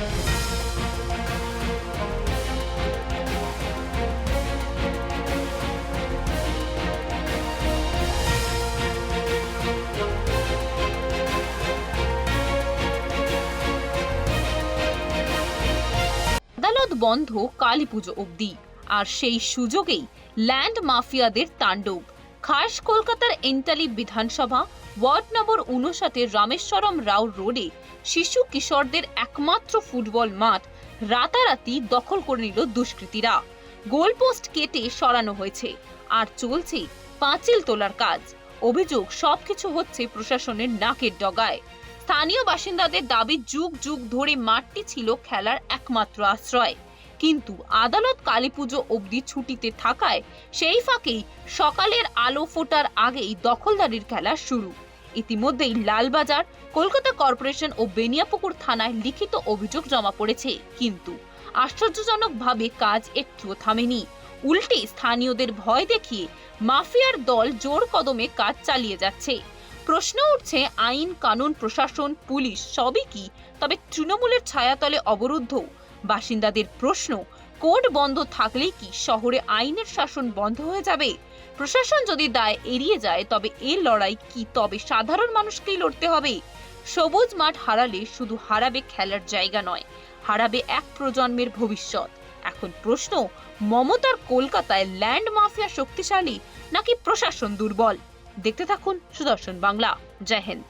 আদালত বন্ধ কালী পুজো অবধি। আর সেই সুযোগেই ল্যান্ড মাফিয়াদের তাণ্ডব। খাস কলকাতার এন্টালি বিধানসভা, ওয়ার্ড নম্বর উনষাটের রামেশ্বরম রাও রোডে শিশু কিশোরদের একমাত্র ফুটবল মাঠ রাতারাতি দখল করে নিল দুষ্কৃতীরা। গোলপোস্ট কেটে সরানো হয়েছে, আর চলছে পাঁচিল তোলার কাজ। অভিযোগ, সবকিছু হচ্ছে প্রশাসনের নাকের ডগায়। স্থানীয় বাসিন্দাদের দাবি যুগ যুগ ধরে মাঠটি ছিল খেলার একমাত্র আশ্রয়। কিন্তু আদালত কালীপুজো অবধি ছুটিতে থাকায় সেই ফাঁকেই সকালের আলো ফোটার আগেই দখলদারির খেলা শুরু। ইতিমধ্যেই লালবাজার, কলকাতা কর্পোরেশন ও বেনিয়াপুকুর থানায় লিখিত অভিযোগ জমা পড়েছে। কিন্তু আশ্চর্যজনকভাবে কাজ একটুও থামেনি। উল্টে স্থানীয়দের ভয় দেখিয়ে মাফিয়ার দল জোর কদমে কাজ চালিয়ে যাচ্ছে। প্রশ্ন উঠছে, আইন, কানুন, প্রশাসন, পুলিশ সবই কি? তবে তৃণমূলের ছায়াতলে অবরুদ্ধ বাসিন্দাদের প্রশ্ন, কোর্ট বন্ধ থাকলেই কি শহরে আইনের শাসন বন্ধ হয়ে যাবে? প্রশাসন যদি দায় এড়িয়ে যায়, তবে এর লড়াই কি তবে সাধারণ মানুষকেই লড়তে হবে? সবুজ মাঠ হারালে শুধু হারাবে খেলার জায়গা নয়, হারাবে এক প্রজন্মের ভবিষ্যৎ। এখন প্রশ্ন, মমতার কলকাতায় ল্যান্ড মাফিয়া শক্তিশালী নাকি প্রশাসন দুর্বল? দেখতে থাকুন সুদর্শন বাংলা। জয় হিন্দ।